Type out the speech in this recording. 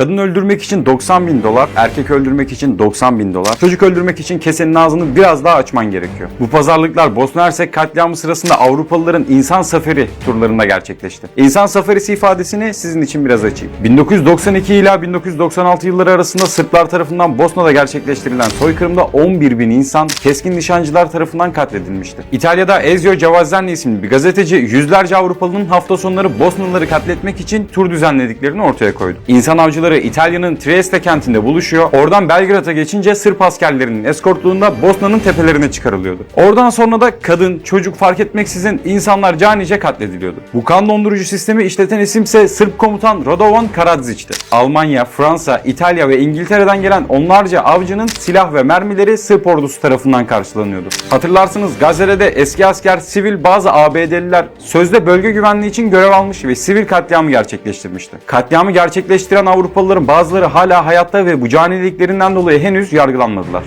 Kadın öldürmek için 90 bin dolar, erkek öldürmek için 90 bin dolar, çocuk öldürmek için kesenin ağzını biraz daha açman gerekiyor. Bu pazarlıklar Bosna Hersek katliamı sırasında Avrupalıların insan safari turlarında gerçekleşti. İnsan safarisi ifadesini sizin için biraz açayım. 1992 ila 1996 yılları arasında Sırplar tarafından Bosna'da gerçekleştirilen soykırımda 11 bin insan keskin nişancılar tarafından katledilmişti. İtalya'da Ezio Cavazzani isimli bir gazeteci yüzlerce Avrupalı'nın hafta sonları Bosnalıları katletmek için tur düzenlediklerini ortaya koydu. İnsan avcıları İtalya'nın Trieste kentinde buluşuyor. Oradan Belgrad'a geçince Sırp askerlerinin eskortluğunda Bosna'nın tepelerine çıkarılıyordu. Oradan sonra da kadın, çocuk fark etmeksizin insanlar canice katlediliyordu. Bu kan dondurucu sistemi işleten isimse Sırp komutan Radovan Karadziç'ti. Almanya, Fransa, İtalya ve İngiltere'den gelen onlarca avcının silah ve mermileri Sırp ordusu tarafından karşılanıyordu. Hatırlarsınız Gazze'de eski asker, sivil bazı ABD'liler sözde bölge güvenliği için görev almış ve sivil katliamı gerçekleştirmişti. Katliamı gerçekleştiren Avrupalıların bazıları hala hayatta ve bu caniliklerinden dolayı henüz yargılanmadılar.